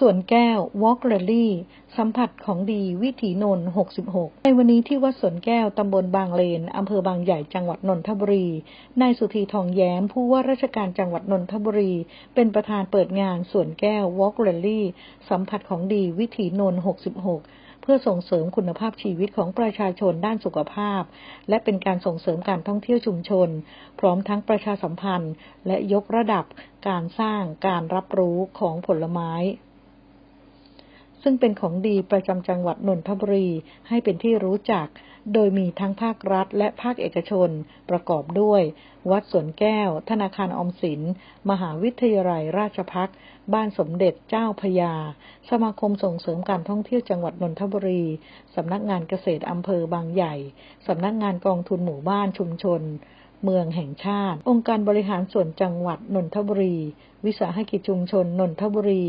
สวนแก้ว Walk Rally สัมผัสของดีวิถีนนท์66 ในวันนี้ที่วัดสวนแก้ว ตำบลบางเลน อำเภอบางใหญ่ จังหวัดนนทบุรี นายสุธีทองแย้ม ผู้ว่าราชการจังหวัดนนทบุรี เป็นประธานเปิดงานสวนแก้ว Walk Rally สัมผัสของดีวิถีนนท์66เพื่อส่งเสริมคุณภาพชีวิตของประชาชนด้านสุขภาพ และเป็นการส่งเสริมการท่องเที่ยวชุมชน พร้อมทั้งประชาสัมพันธ์ และยกระดับการสร้างการรับรู้ของผลไม้ ซึ่งเป็นของดีประจำจังหวัดนนทบุรีให้เป็นที่รู้จัก โดยมีทั้งภาครัฐและภาคเอกชน ประกอบด้วย วัดสวนแก้ว ธนาคารอมสิน มหาวิทยาลัยราชพักบ้านสมเด็จเจ้าพยา สมาคมส่งเสริมการท่องเที่ยวจังหวัดนนทบุรี สำนักงานเกษตรอำเภอบางใหญ่ สำนักงานกองทุนหมู่บ้านชุมชน เมืองแห่งชาติ องค์การบริหารส่วนจังหวัดนนทบุรี วิสาหกิจชุมชนนนทบุรี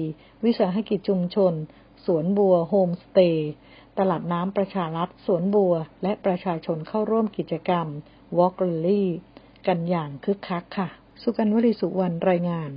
วิสาหกิจชุมชน สวนบัวโฮมสเตย์ ตลาดน้ำประชารัฐสวนบัว และประชาชนเข้าร่วมกิจกรรม Walk Rally กันอย่างคึกคักค่ะ สุกันวลีสุวรรณรายงาน